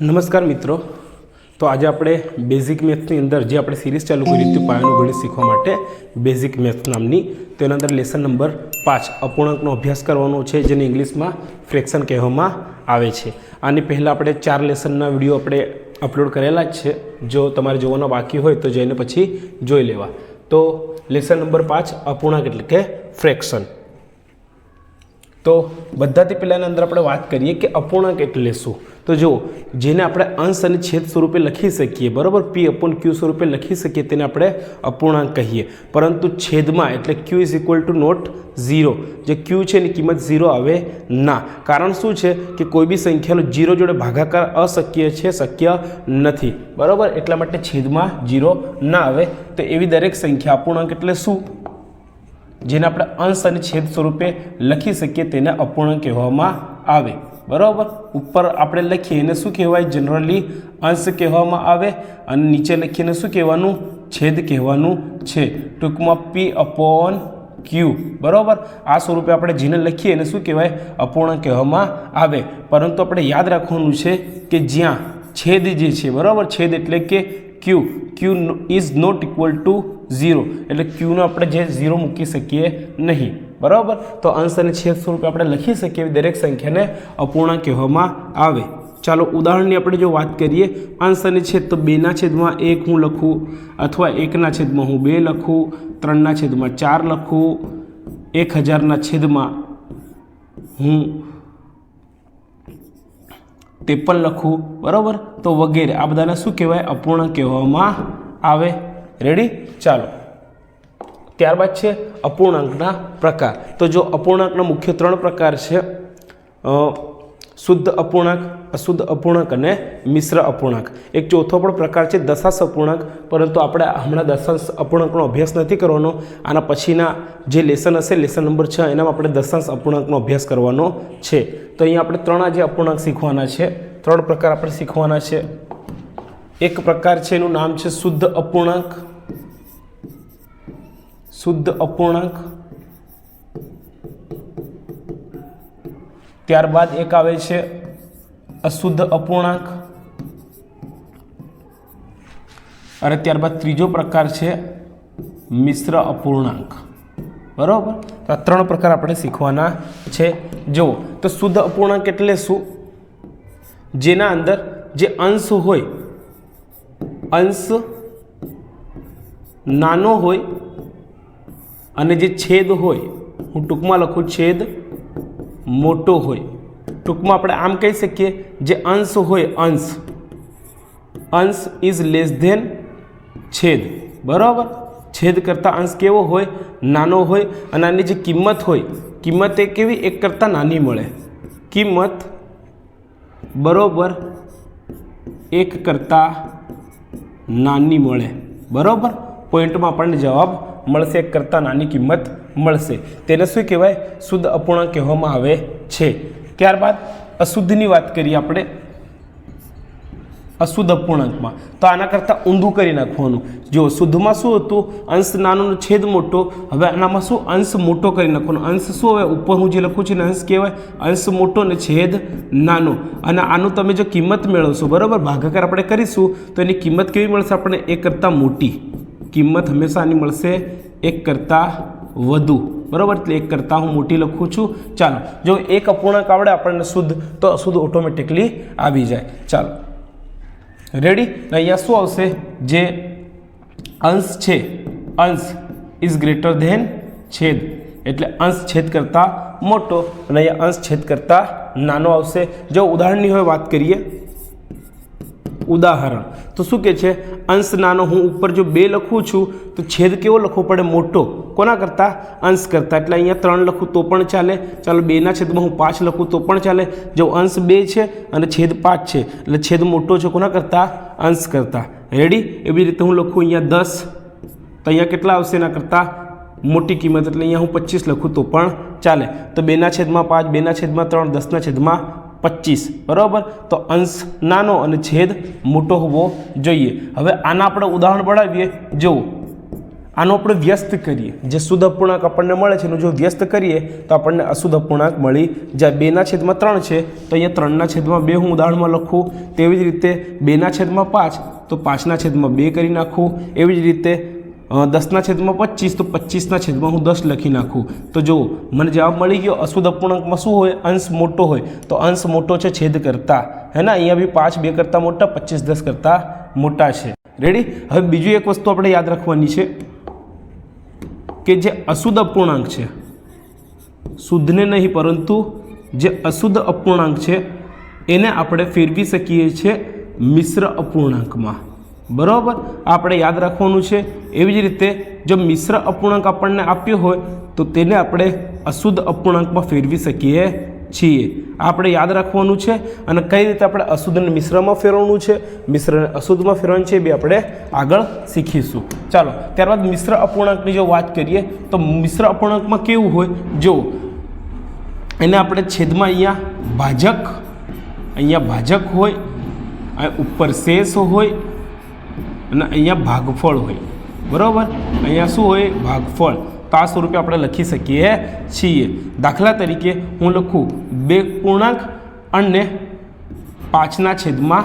નમસ્કાર મિત્રો. તો આજે આપણે બેઝિક મેથ્સની અંદર જે આપણે સિરીઝ ચાલુ કરી હતી પાયાનું ગણિત શીખવા માટે બેઝિક મેથ્સ નામની તેના અંદર લેસન નંબર પાંચ અપૂર્ણાંકનો અભ્યાસ કરવાનો છે, જેને ઇંગ્લિશમાં ફ્રેક્શન કહેવામાં આવે છે. આની પહેલાં આપણે ચાર લેસનના વીડિયો આપણે અપલોડ કરેલા જ છે. જો તમારે જોવાના બાકી હોય તો જઈને પછી જોઈ લેવા. તો લેસન નંબર પાંચ અપૂર્ણાંક એટલે કે ફ્રેક્શન તો બધાથી પહેલાંની અંદર આપણે વાત કરીએ કે અપૂર્ણાંક એટલે શું તો જુઓ, જેને આપણે અંશ અને છેદ સ્વરૂપે લખી શકીએ, બરાબર? પી અપોન ક્યુ સ્વરૂપે લખી શકીએ તેને આપણે અપૂર્ણાંક કહીએ. પરંતુ છેદમાં એટલે Q is equal to not zero જે ક્યુ છે એની કિંમત ઝીરો આવે ના. કારણ શું છે કે કોઈ બી સંખ્યાનો જીરો જોડે ભાગાકાર અશક્ય છે, શક્ય નથી. બરાબર? એટલા માટે છેદમાં જીરો ના આવે. તો એવી દરેક સંખ્યા અપૂર્ણાંક એટલે શું? જેને આપણે અંશ અને છેદ સ્વરૂપે લખી શકીએ તેને અપૂર્ણાંક કહેવામાં આવે. બરાબર? ઉપર આપણે લખીએ એને શું કહેવાય? જનરલી અંશ કહેવામાં આવે અને નીચે લખીને શું કહેવાનું? છેદ કહેવાનું છે. ટૂંકમાં પી અપોન ક્યુ બરાબર? આ સ્વરૂપે આપણે જેને લખીએ એને શું કહેવાય? અપૂર્ણાંક કહેવામાં આવે. પરંતુ આપણે યાદ રાખવાનું છે કે જ્યાં છેદ જે છે, બરાબર? છેદ એટલે કે Q Q is not equal to zero. એટલે ક્યુનો આપણે જે ઝીરો મૂકી શકીએ નહીં. બરાબર? તો અને છેદ સ્વરૂપે આપણે લખી શકીએ દરેક સંખ્યાને અપૂર્ણાંક કહેવામાં આવે. ચાલો ઉદાહરણની આપણે જો વાત કરીએ અને છેદ તો બેના છેદમાં એક હું લખું, અથવા એકના છેદમાં હું બે લખું, ત્રણના છેદમાં ચાર લખું એક હજારના છેદમાં હું ત્રેપન લખું. બરાબર? તો વગેરે. આ બધાને શું કહેવાય? અપૂર્ણાંક કહેવામાં આવે. રેડી ચાલો. ત્યારબાદ છે અપૂર્ણાંકના પ્રકાર. તો જો અપૂર્ણાંકના મુખ્ય ત્રણ પ્રકાર છે શુદ્ધ અપૂર્ણાંક, અશુદ્ધ અપૂર્ણાંક અને મિશ્ર અપૂર્ણાંક. એક ચોથો પણ પ્રકાર છે દશાંશ અપૂર્ણાંક. પરંતુ આપણે હમણાં દશાંશ અપૂર્ણાંકનો અભ્યાસ નથી કરવાનો. આના પછીના જે લેસન હશે, લેસન નંબર છ, એનામાં આપણે દશાંશ અપૂર્ણાંકનો અભ્યાસ કરવાનો છે. તો અહીંયા આપણે ત્રણ આજે અપૂર્ણાંક શીખવાના છે, ત્રણ પ્રકાર આપણે શીખવાના છે. એક પ્રકાર છે, એનું નામ છે શુદ્ધ અપૂર્ણાંક. શુદ્ધ અપૂર્ણાંક. ત્યારબાદ એક આવે છે અશુદ્ધ અપૂર્ણાંક. અને ત્યારબાદ ત્રીજો પ્રકાર છે મિશ્ર અપૂર્ણાંક. બરાબર? તો આ ત્રણ પ્રકાર આપણે શીખવાના છે. જો તો શુદ્ધ અપૂર્ણાંક એટલે શું? જેના અંદર જે અંશ હોય અંશ નાનો હોય અને જે છેદ હોય, હું ટૂંકમાં લખું છેદ મોટો હોય. ટૂંકમાં આપણે આમ કહી શકીએ જે અંશ હોય અંશ. અંશ ઇઝ લેસ ધેન છેદ. બરાબર? છેદ કરતાં અંશ કેવો હોય? નાનો હોય અને આની જે કિંમત હોય, કિંમત એ કેવી? એક કરતાં નાની મળે. કિંમત બરોબર એક કરતાં નાની મળે. બરાબર? પોઈન્ટમાં આપણને જવાબ મળશે કરતાં નાની કિંમત મળશે. તેને શું કહેવાય? શુદ્ધ અપૂર્ણાંક કહેવામાં આવે છે. ત્યારબાદ અશુદ્ધની વાત કરીએ આપણે. અશુદ્ધ અપૂર્ણાંકમાં તો આના કરતાં ઊંધું કરી નાખવાનું. જો શુદ્ધમાં શું હતું? અંશ નાનો છેદ મોટો. હવે આનામાં શું? અંશ મોટો કરી નાખવાનો. અંશ શું હવે? ઉપર હું જે લખું છું ને અંશ કહેવાય? અંશ મોટો ને છેદ નાનો. અને આનું તમે જો કિંમત મેળવશો, બરાબર? ભાગાકાર આપણે કરીશું, તો એની કિંમત કેવી મળશે આપણને? એક કરતાં મોટી. કિંમત હંમેશા આની મળશે એક કરતાં વધુ. બરાબર? એટલે એક કરતાં હું મોટી લખું છું. ચાલો. જો એક અપૂર્ણાંક આવડે આપણને શુદ્ધ, તો અશુદ્ધ ઓટોમેટિકલી આવી જાય. ચાલો. રેડી અહીંયા શું આવશે? જે અંશ છે, અંશ ઇઝ ગ્રેટર ધેન છેદ. એટલે અંશ છેદ કરતાં મોટો અને અહીંયા અંશ છેદ કરતાં નાનો આવશે. જો ઉદાહરણની હવે વાત કરીએ, ઉદાહરણ. તો શું કે છે? અંશ નાનો, હું ઉપર જો બે લખું છું, તો છેદ કેવો લખવો પડે? મોટો. કોના કરતાં? અંશ કરતાં. એટલે અહીંયા ત્રણ લખું તો પણ ચાલે. ચાલો બેના છેદમાં હું પાંચ લખું તો પણ ચાલે. જો અંશ બે છે અને છેદ પાંચ છે, એટલે છેદ મોટો છે કોના કરતાં? અંશ કરતાં. રેડી એવી રીતે હું લખું અહીંયા દસ. તો અહીંયા કેટલા આવશે એના કરતાં? મોટી કિંમત, એટલે અહીંયા હું પચીસ લખું તો પણ ચાલે. તો બેના છેદમાં પાંચ, બેના છેદમાં ત્રણ, દસના છેદમાં પચીસ. બરાબર? તો અંશ નાનો અને છેદ મોટો હોવો જોઈએ. હવે આના આપણે ઉદાહરણ પડાવીએ. જુઓ. આનો આપણે વ્યસ્ત કરીએ. જે શુદ્ધ અપૂર્ણાંક આપણને મળે છે, એનું જો વ્યસ્ત કરીએ, તો આપણને અશુદ્ધ અપૂર્ણાંક મળી જાય. બેના છેદમાં ત્રણ છે, તો અહીંયા ત્રણના છેદમાં બે હું ઉદાહરણમાં લખું. તેવી જ રીતે બેના છેદમાં પાંચ, તો પાંચના છેદમાં બે કરી નાખું. એવી જ રીતે દસના છેદમાં પચીસ, તો પચીસના છેદમાં હું દસ લખી નાખું. તો જો મને જવાબ મળી ગયો, અશુદ્ધ અપૂર્ણાંકમાં શું હોય? અંશ મોટો હોય. તો અંશ મોટો છે છેદ કરતા. હે ને? અહીંયા બી પાંચ, બે કરતાં મોટા, પચીસ, દસ કરતાં મોટા છે. રેડી હવે બીજું એક વસ્તુ આપણે યાદ રાખવાની છે. કે જે અશુદ્ધ અપૂર્ણાંક છે. શુદ્ધને નહીં, પરંતુ જે અશુદ્ધ અપૂર્ણાંક છે, એને આપણે ફેરવી શકીએ છીએ મિશ્ર અપૂર્ણાંકમાં. બરાબર? આપણે યાદ રાખવાનું છે, એવી જ રીતે જો મિશ્ર અપૂર્ણાંક આપણને આપ્યો હોય, તો તેને આપણે અશુદ્ધ અપૂર્ણાંકમાં ફેરવી શકીએ. છીએ. આપણે યાદ રાખવાનું છે અને કઈ રીતે આપણે અશુદ્ધને મિશ્રમાં ફેરવવાનું છે? મિશ્ર અશુદ્ધમાં ફેરવવાનું છે એ બી આપણે આગળ શીખીશું. ચાલો, ત્યારબાદ મિશ્ર અપૂર્ણાંકની જો વાત કરીએ, તો મિશ્ર અપૂર્ણાંકમાં કેવું હોય? જો, એને આપણે છેદમાં અહીંયા ભાજક અહીંયા ભાજક હોય ઉપર શેષ હોય, અને અહીંયા ભાગફળ હોય. બરાબર? અહીંયા શું હોય? ભાગફળ. તો આ સ્વરૂપે આપણે લખી શકીએ છીએ. દાખલા તરીકે હું લખું, બે પૂર્ણાંક અને પાંચના છેદમાં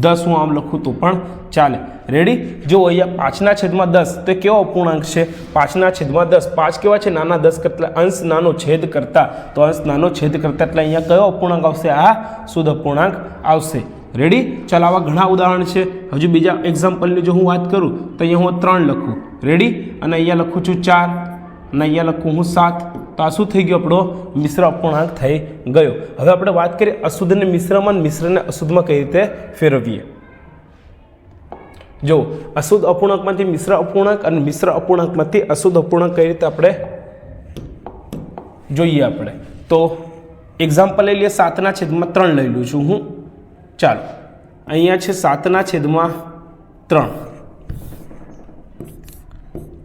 દસ હું આમ લખું તો પણ ચાલે. રેડી જો અહીંયા પાંચના છેદમાં દસ, તો કેવો અપૂર્ણાંક છે? પાંચના છેદમાં દસ. પાંચ કેવા છે? નાના દસ કરતા, અંશ નાનો છેદ કરતા. તો અંશ નાનો છેદ કરતા એટલે અહીંયા કયો અપૂર્ણાંક આવશે? આ શુદ્ધ અપૂર્ણાંક આવશે. રેડી ચાલો આવા ઘણા ઉદાહરણ છે. હજુ બીજા એક્ઝામ્પલની જો હું વાત કરું, તો અહીંયા હું ત્રણ લખું. રેડી અને અહીંયા લખું છું ચાર. અને અહીંયા લખું હું સાત. તો આ શું થઈ ગયો આપણો? મિશ્ર અપૂર્ણાંક થઈ ગયો. હવે આપણે વાત કરીએ અશુદ્ધને મિશ્રમાં, મિશ્રને અશુદ્ધમાં કઈ રીતે ફેરવીએ? જો, અશુદ્ધ અપૂર્ણાંકમાંથી મિશ્ર અપૂર્ણાંક અને મિશ્ર અપૂર્ણાંકમાંથી અશુદ્ધ અપૂર્ણાંક કઈ રીતે આપણે જોઈએ આપણે? તો એક્ઝામ્પલ લઈ લઈએ સાતના છેદમાં ત્રણ લઈ લઉં છું હું. ચાલો. અહીંયા છે સાતના છેદમાં ત્રણ.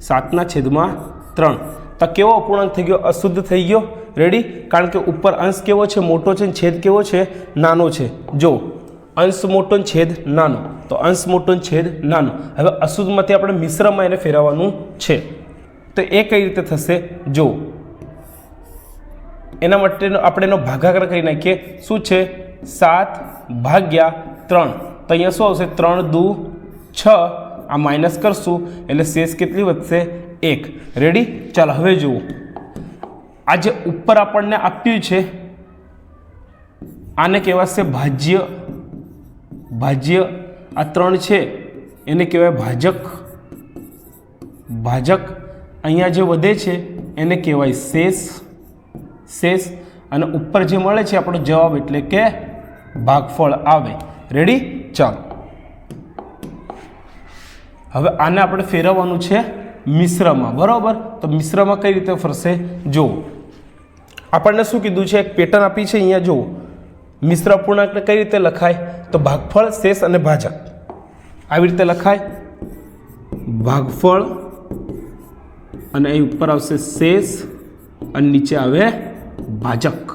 સાતના છેદમાં ત્રણ. તો કેવો અપૂર્ણાંક થઈ ગયો? અશુદ્ધ થઈ ગયો? રેડી કારણ કે ઉપર અંશ કેવો છે? મોટો છે છેદ કેવો છે? નાનો છે. જો અંશ મોટો છેદ નાનો. તો અંશ મોટો છેદ નાનો. હવે અશુદ્ધમાંથી આપણે મિશ્રમાં એને ફેરવવાનું છે. તો એ કઈ રીતે થશે? જો એના માટેનો આપણે એનો ભાગાકાર કરી નાખીએ. શું છે? સાત ભાગ્યા ત્રણ. તો અહીંયા શું આવશે? ત્રણ દુ છ. આ માઇનસ કરશું, એટલે શેષ કેટલી વધશે? એક. રેડી ચાલો, હવે જુઓ. આ જે ઉપર આપણને આપ્યું છે, આને કહેવાશે ભાજ્ય. ભાજ્ય. આ ત્રણ છે, એને કહેવાય ભાજક. ભાજક. અહીંયા જે વધે છે, એને કહેવાય શેષ. શેષ. અને ઉપર જે મળે છે આપણો જવાબ એટલે કે ભાગફળ આવે. રેડી ચાલો. હવે આને આપણે ફેરવવાનું છે મિશ્રમાં. બરાબર? તો મિશ્રમાં કઈ રીતે ફરશે? જુઓ. આપણને શું કીધું છે? એક પેટર્ન આપી છે અહીંયા, જુઓ. મિશ્ર અપૂર્ણાંકને કઈ રીતે લખાય? તો ભાગફળ, શેષ અને ભાજક. આવી રીતે લખાય. ભાગફળ અને અહીં ઉપર આવશે શેષ અને નીચે આવે ભાજક.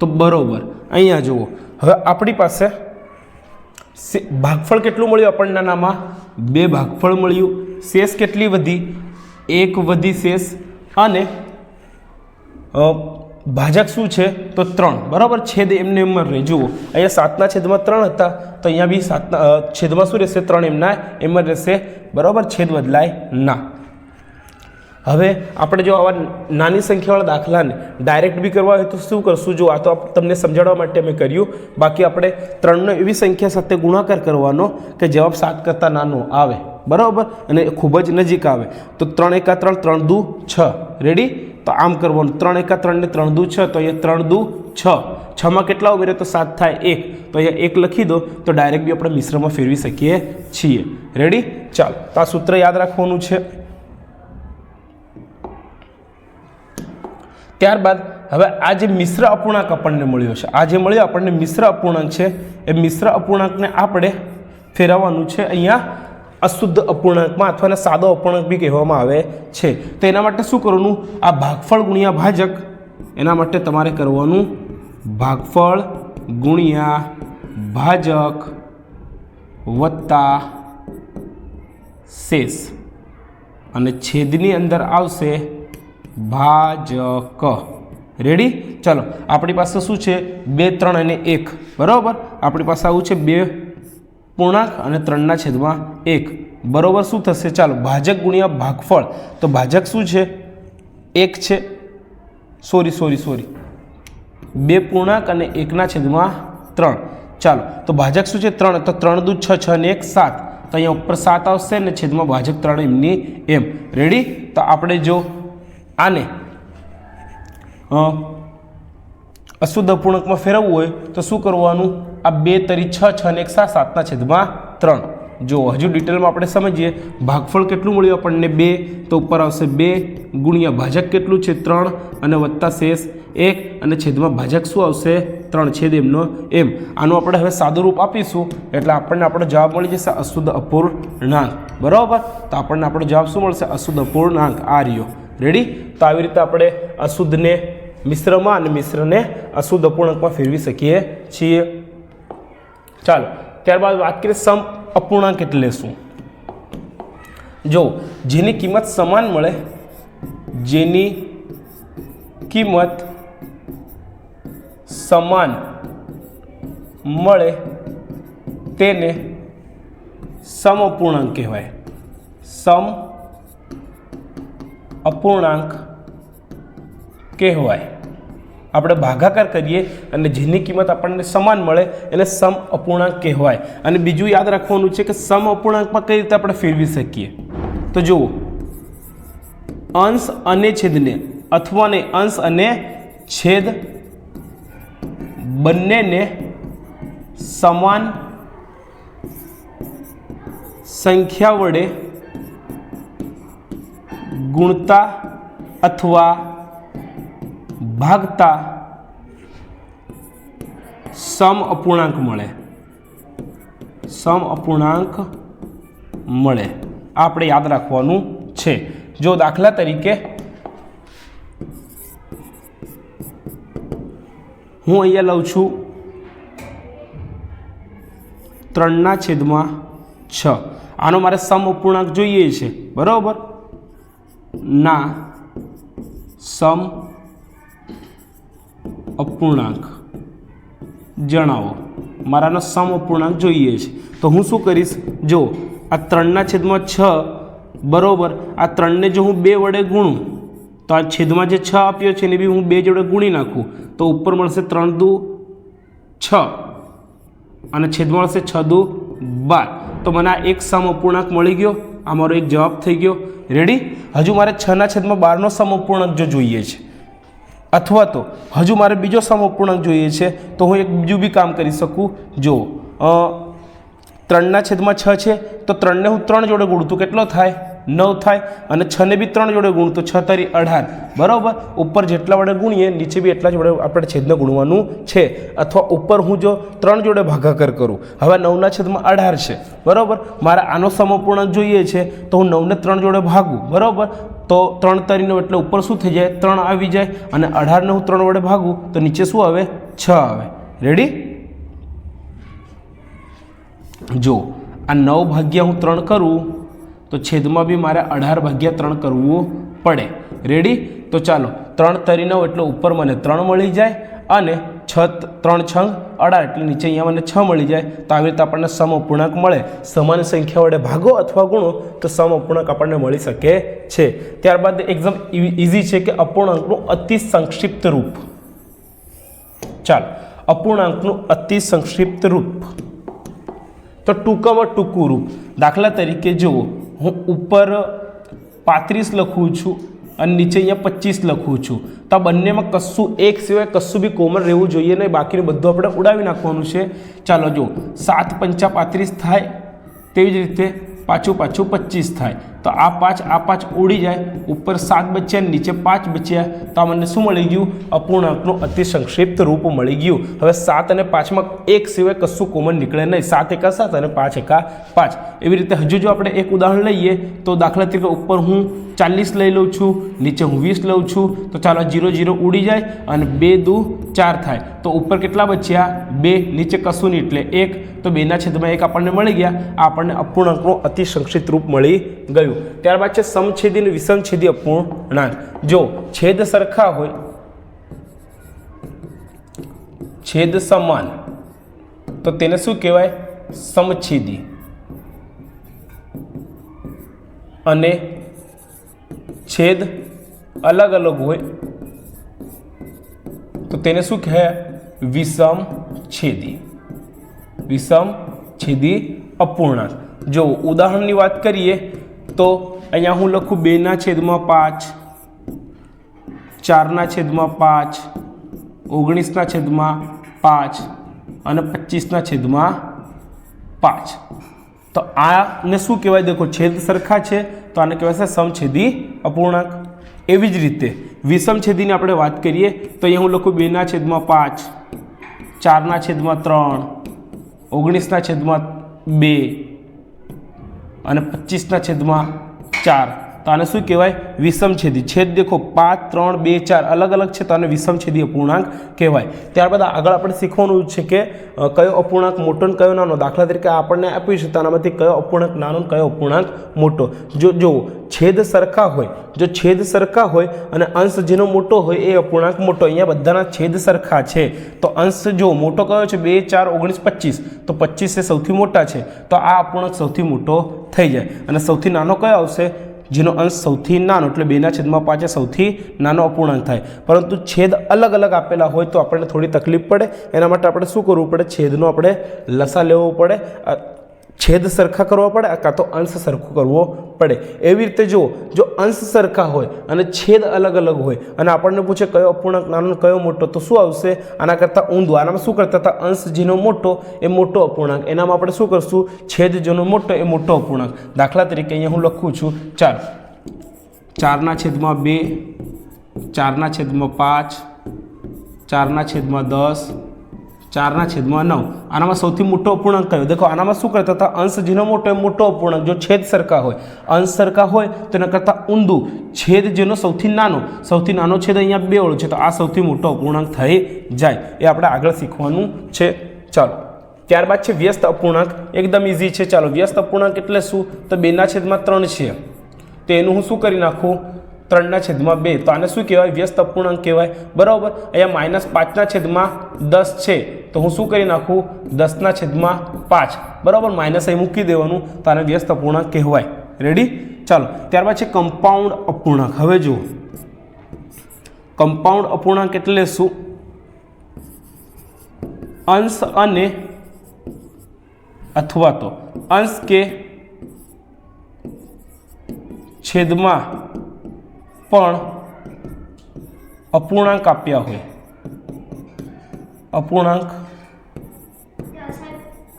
તો બરોબર. અહીંયા જુઓ. હવે આપણી પાસે ભાગફળ કેટલું મળ્યું આપણને નામાં બે ભાગફળ મળ્યું. શેષ કેટલી વધી? એક વધી શેષ. અને ભાજક શું છે? તો ત્રણ. બરાબર છેદ એમને એમ રહે. જુઓ. અહીંયા સાતના છેદમાં ત્રણ હતા. તો અહીંયા બી સાતના છેદમાં શું રહેશે? ત્રણ એમના એમ રહેશે. બરાબર છેદ બદલાય ના. હવે આપણે જો આવા નાની સંખ્યાવાળા દાખલાને ડાયરેક્ટ બી કરવા હોય તો શું કરશું? જો આ તો તમને સમજાવવા માટે અમે કર્યું. બાકી આપણે ત્રણનો એવી સંખ્યા સાથે ગુણાકાર કરવાનો કે જવાબ સાત કરતાં નાનો આવે. બરાબર? અને ખૂબ જ નજીક આવે. તો ત્રણ એકા ત્રણ ત્રણ દુ છ. રેડી તો આમ કરવાનું. ત્રણ એકા ત્રણ ને ત્રણ દુ છ, તો અહીંયા ત્રણ દુ છ. છમાં કેટલા ઉમેરે તો સાત થાય એક. તો અહીંયા એક લખી દો, તો ડાયરેક્ટ બી આપણે મિશ્રમાં ફેરવી શકીએ છીએ. રેડી ચાલો. તો આ સૂત્ર યાદ રાખવાનું છે. ત્યારબાદ હવે આ જે મિશ્ર અપૂર્ણાંક આપણને મળ્યો છે, આ જે મળ્યો આપણને મિશ્ર અપૂર્ણાંક છે, એ મિશ્ર અપૂર્ણાંકને આપણે ફેરવવાનું છે અહીંયા અશુદ્ધ અપૂર્ણાંકમાં અથવા સાદો અપૂર્ણાંક બી કહેવામાં આવે છે. તો એના માટે શું કરવાનું? આ ભાગફળ ગુણ્યા ભાજક, એના માટે તમારે કરવાનું ભાગફળ ગુણ્યા ભાજક વત્તા શેષ. અને છેદની અંદર આવશે ભાજક. રેડી ચલો, આપણી પાસે શું છે? બે, ત્રણ અને એક. બરાબર? આપણી પાસે આવું છે, બે પૂર્ણાંક અને ત્રણના છેદમાં એક. બરાબર શું થશે? ચાલો, ભાજક ગુણ્યા ભાગફળ. તો ભાજક શું છે? એક છે. સોરી સોરી સોરી બે પૂર્ણાંક અને એકના છેદમાં ત્રણ. ચાલો, તો ભાજક શું છે? ત્રણ. તો ત્રણ દૂધ છ છ ને એક, સાત. તો અહીંયા ઉપર સાત આવશે ને છેદમાં ભાજક ત્રણ એમની એમ. રેડી તો આપણે જો આને? અશુદ્ધ અપૂર્ણાંકમાં ફેરવવું હોય તો શું કરવાનું? આ બે તરી છ છ ને એક સાત, સાતના છેદમાં ત્રણ. જો હજુ ડિટેલમાં આપણે સમજીએ. ભાગફળ કેટલું મળ્યું આપણને? બે. તો ઉપર આવશે બે ગુણ્યા ભાજક કેટલું છે? ત્રણ. અને વત્તા શેષ એક. અને છેદમાં ભાજક શું આવશે? ત્રણ છેદ એમનો એમ. આનું આપણે હવે સાદું રૂપ આપીશું. એટલે આપણને આપણો જવાબ મળી જશે અશુદ્ધ અપૂર્ણાંક. બરાબર? તો આપણને આપણો જવાબ શું મળશે? અશુદ્ધ અપૂર્ણાંક. આ રહ્યો. રેડી તો આવી રીતે આપણે અશુદ્ધને મિશ્રમાં અને મિશ્રને અશુદ્ધ અપૂર્ણાંકમાં ફેરવી શકીએ છીએ. ચાલો, ત્યારબાદ વાત કરીએ સમ અપૂર્ણાંક એટલે શું? જો, જેની કિંમત સમાન મળે, જેની કિંમત સમાન મળે, તેને સમ અપૂર્ણાંક કહેવાય. સમ અપૂર્ણાંક કહેવાય. આપણે ભાગાકાર કરીએ અને જેની કિંમત આપણને સમાન મળે એને સમ અપૂર્ણાંક કહેવાય. અને બીજું યાદ રાખવાનું છે કે સમ અપૂર્ણાંકમાં કઈ રીતે આપણે ફેરવી શકીએ? તો જુઓ. અંશ અને છેદને અથવા ને અંશ અને છેદ બંનેને સમાન સંખ્યા વડે ગુણતા અથવા ભાગતા સમ અપૂર્ણાંક મળે. સમ અપૂર્ણાંક મળે. આપણે યાદ રાખવાનું છે. જો દાખલા તરીકે હું અહીંયા લઉં છું ત્રણના છેદમાં છ. આનો મારે સમ અપૂર્ણાંક જોઈએ છે. બરાબર? ના, સમ, અપૂર્ણાંક. જણાવો. મારાનો સમ, અપૂર્ણાંક જોઈએ છે. તો હું શું કરીશ? જો, આ ત્રણના છેદમાં છ, બરોબર, આ ત્રણને જો હું બે વડે ગુણું, તો આ છેદમાં જે છ આપ્યો છે, એને બી હું બે જોડે ગુણી નાખું. તો ઉપર મળશે ત્રણ દુ છ. અને છેદમાં મળશે છ દુ બાર. તો મને આ એક સમ, અપૂર્ણાંક મળી ગયો. આ મારો એક જવાબ થઈ ગયો. રેડી હજુ મારે છના છેદમાં બારનો સમપૂર્ણક જો જોઈએ છે. અથવા તો, હજુ મારે બીજો સમપૂર્ણક જોઈએ છે, તો હું એક બીજું બી કામ કરી શકું. જો ત્રણના છેદમાં છ છે, તો ત્રણને હું ત્રણ જોડે ગુણતું, કેટલો થાય? નવ થાય અને છને બી ત્રણ જોડે ગુણ તો છ તારી અઢાર. બરાબર? ઉપર જેટલા વડે ગુણીએ, નીચે બી એટલા જોડે આપણે છેદને ગુણવાનું છે. અથવા ઉપર હું જો ત્રણ જોડે ભાગાકાર કરું, હવે નવના છેદમાં અઢાર છે. બરાબર? મારે આનો સમપૂર્ણ જોઈએ છે, તો હું નવને ત્રણ જોડે ભાગું. બરાબર? તો ત્રણ તરીનો એટલે ઉપર શું થઈ જાય? ત્રણ આવી જાય. અને અઢારને હું ત્રણ વડે ભાગું, તો નીચે શું આવે? છ આવે. રેડી જો, આ નવ ભાગ્યા હું ત્રણ કરું તો છેદમાં બી મારે અઢાર ભાગ્યા ત્રણ કરવું પડે. રેડી તો ચાલો, ત્રણ તરી નવ એટલે ઉપર મને ત્રણ મળી જાય અને છ ત્રણ છ અઢાર એટલે નીચે અહીંયા મને છ મળી જાય. તો આવી રીતે આપણને સમ અપૂર્ણાંક મળે. સમાન સંખ્યા વડે ભાગો અથવા ગુણો, તો સમ અપૂર્ણાંક આપણને મળી શકે છે. ત્યારબાદ એકદમ ઇઝી છે કે અપૂર્ણાંકનું અતિ સંક્ષિપ્ત રૂપ. ચાલો, અપૂર્ણાંકનું અતિ સંક્ષિપ્ત રૂપ. તો ટૂંકામાં ટૂંકું રૂપ. દાખલા તરીકે જુઓ. હું ઉપર પાંત્રીસ લખું છું અને નીચે અહીંયા પચીસ લખું છું. તો આ બંનેમાં કશું એક સિવાય કશું બી કોમન રહેવું જોઈએ નહીં. બાકીનું બધું આપણે ઉડાવી નાખવાનું છે. ચાલો જો સાત પંચા પાંત્રીસ થાય તેવી જ રીતે પાછું પાછું પચીસ થાય. તો આ પાંચ આ પાંચ ઉડી જાય, ઉપર સાત બચ્યા, નીચે પાંચ બચ્યા. તો મને શું મળી ગયું? અપૂર્ણાંકનું અતિ સંક્ષિપ્ત રૂપ મળી ગયું. હવે સાત અને પાંચમાં એક સિવાય કશું કોમન નીકળે નહીં. સાત એકા સાત અને પાંચ એકા પાંચ. એવી રીતે હજુ જો આપણે એક ઉદાહરણ લઈએ, તો દાખલા તરીકે ઉપર હું ચાલીસ લઈ લઉં છું, નીચે હું વીસ લઉં છું. તો ચાલો જીરો જીરો ઉડી જાય અને બે દુ ચાર થાય. તો ઉપર કેટલા બચ્યા? બે, નીચે કશું નહીં. એટલે એક. તો બેના છેદમાં એક આપણને મળી ગયા. આપણને અપૂર્ણાંકનું અતિ સંક્ષિપ્ત રૂપ મળી ગયું. ત્યારબાદ છે સમછેદી અને વિષમછેદી જો છેદ સરખા હોય, છેદ સમાન, તો તેને શું કહેવાય? સમછેદી. અને છેદ અલગ અલગ હોય, તો તેને શું કહેવાય? વિષમ છેદી વિષમ છેદી અપૂર્ણાંક. જો ઉદાહરણની વાત કરીએ તો અહીંયા હું લખું બેના છેદમાં પાંચ, ચારના છેદમાં પાંચ, ઓગણીસના છેદમાં પાંચ અને પચીસના છેદમાં પાંચ. તો આને શું કહેવાય? દેખો, છેદ સરખા છે, તો આને કહેવાય છે સમછેદી અપૂર્ણાંક. એવી જ રીતે વિષમછેદીની આપણે વાત કરીએ, તો અહીંયા હું લખું બેના છેદમાં પાંચ, ચારના છેદમાં ત્રણ, ઓગણીસના છેદમાં બે અને પચીસના છેદમાં ચાર. તો આને શું કહેવાય? વિષમછેદી છેદ. દેખો, પાંચ, ત્રણ, બે, ચાર, અલગ અલગ છે તો આને વિષમછેદી અપૂર્ણાંક કહેવાય. ત્યારબાદ આગળ આપણે શીખવાનું છે કે કયો અપૂર્ણાંક મોટો ને કયો નાનો. દાખલા તરીકે આપણને આપ્યું છે તો આનામાંથી કયો અપૂર્ણાંક નાનો કયો અપૂર્ણાંક મોટો. જો જો, છેદ સરખા હોય, જો છેદ સરખા હોય અને અંશ જેનો મોટો હોય એ અપૂર્ણાંક મોટો. અહીંયા બધાના છેદ સરખા છે. તો અંશ જો મોટો કયો છે? બે, ચાર, ઓગણીસ, પચીસ. તો પચીસ એ સૌથી મોટા છે. તો આ અપૂર્ણાંક સૌથી મોટો થઈ જાય. અને સૌથી નાનો કયો આવશે? જેનો અંશ સૌથી નાનો, એટલે બેના છેદમાં પાંચ સૌથી નાનો અપૂર્ણાંક થાય. પરંતુ છેદ અલગ અલગ આપેલા હોય તો આપણને થોડી તકલીફ પડે. એના માટે આપણે શું કરવું પડે? છેદનો આપણે લસા લેવો પડે. છેદ સરખા કરવા પડે કાં તો અંશ સરખો કરવો પડે. એવી રીતે જુઓ, જો અંશ સરખા હોય અને છેદ અલગ અલગ હોય અને આપણને પૂછે કયો અપૂર્ણાંક નાનો કયો મોટો, તો શું આવશે? આના કરતાં ઊંધો. આનામાં શું કરતા હતા? અંશ જેનો મોટો એ મોટો અપૂર્ણાંક. એનામાં આપણે શું કરશું? છેદ જેનો મોટો એ મોટો અપૂર્ણાંક. દાખલા તરીકે અહીંયા હું લખું છું, ચાર. ચારના છેદમાં બે, ચારના છેદમાં પાંચ, ચારના છેદમાં દસ ચારના છેદમાં નવ. આનામાં સૌથી મોટો અપૂર્ણાંક કયો? દેખો, આનામાં શું કરતા હતા? અંશ જેનો મોટો મોટો અપૂર્ણાંક, જો છેદ સરખા હોય. અંશ સરખા હોય તો એના કરતાં ઊંધું છેદ જેનો સૌથી નાનો. સૌથી નાનો છેદ અહીંયા બે ઓળો છે, તો આ સૌથી મોટો અપૂર્ણાંક થઈ જાય. એ આપણે આગળ શીખવાનું છે. ચાલો. ત્યારબાદ છે વ્યસ્ત અપૂર્ણાંક. એકદમ ઇઝી છે. ચાલો, વ્યસ્ત અપૂર્ણાંક એટલે શું? તો બેના છેદમાં ત્રણ છે. તો એનું હું શું કરી નાખું? ત્રણના છેદમાં બે. તો આને શું કહેવાય? વ્યસ્ત અપૂર્ણાંક કહેવાય. બરાબર? અહીંયા માઇનસ પાંચના છેદમાં દસ છે. તો હું શું કરી નાખું? દસના છેદમાં પાંચ. બરાબર? માઇનસ અહીં મૂકી દેવાનું. તો આને વ્યસ્ત અપૂર્ણાંક કહેવાય. રેડી ચાલો. ત્યારબાદ છે કમ્પાઉન્ડ અપૂર્ણાંક. હવે જુઓ. કમ્પાઉન્ડ અપૂર્ણાંક એટલે શું? અંશ અને અથવા તો અંશ કે છેદમાં પણ અપૂર્ણાંક આપ્યા હોય. અપૂર્ણાંક.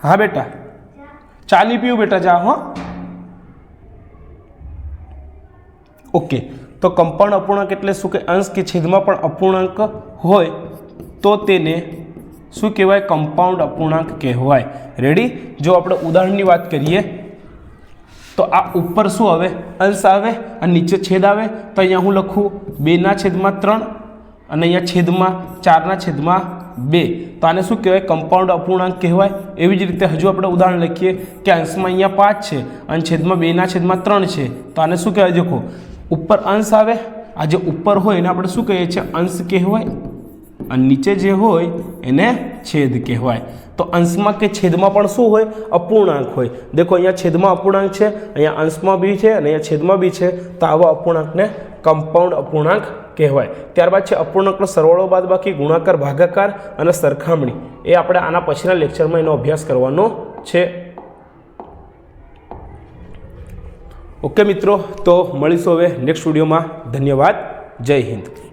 હા બેટા. ચાલી પીવું બેટા, જા હો. ઓકે. તો કમ્પાઉન્ડ અપૂર્ણાંક એટલે શું કે અંશ કે છેદમાં પણ અપૂર્ણાંક હોય, તો તેને શું કહેવાય? કમ્પાઉન્ડ અપૂર્ણાંક કહેવાય. રેડી જો આપણે ઉદાહરણની વાત કરીએ, તો આ ઉપર શું આવે? અંશ આવે અને નીચે છેદ આવે. તો અહીંયા હું લખું, બેના છેદમાં ત્રણ અને અહીંયા છેદમાં ચારના છેદમાં બે. તો આને શું કહેવાય? કમ્પાઉન્ડ અપૂર્ણાંક કહેવાય. એવી જ રીતે હજુ આપણે ઉદાહરણ લખીએ કે અંશમાં અહીંયા પાંચ છે અને છેદમાં બેના છેદમાં ત્રણ છે. તો આને શું કહેવાય? દેખો ઉપર અંશ આવે. આ જે ઉપર હોય એને આપણે શું કહીએ છીએ? અંશ કહેવાય. અને નીચે જે હોય એને છેદ કહેવાય. તો અંશમાં કે છેદમાં પણ શું હોય? અપૂર્ણાંક હોય. દેખો, અહીંયા છેદમાં અપૂર્ણાંક છે, અહીંયા અંશમાં બી છે અને અહીંયા છેદમાં બી છે. તો આવા અપૂર્ણાંકને કમ્પાઉન્ડ અપૂર્ણાંક કહેવાય. ત્યારબાદ છે અપૂર્ણાંકનો સરવાળો બાદબાકી ગુણાકાર, ભાગાકાર અને સરખામણી. એ આપણે આના પછીના લેક્ચરમાં એનો અભ્યાસ કરવાનો છે. ઓકે મિત્રો, તો મળીશું હવે નેક્સ્ટ વિડીયોમાં ધન્યવાદ. જય હિન્દ.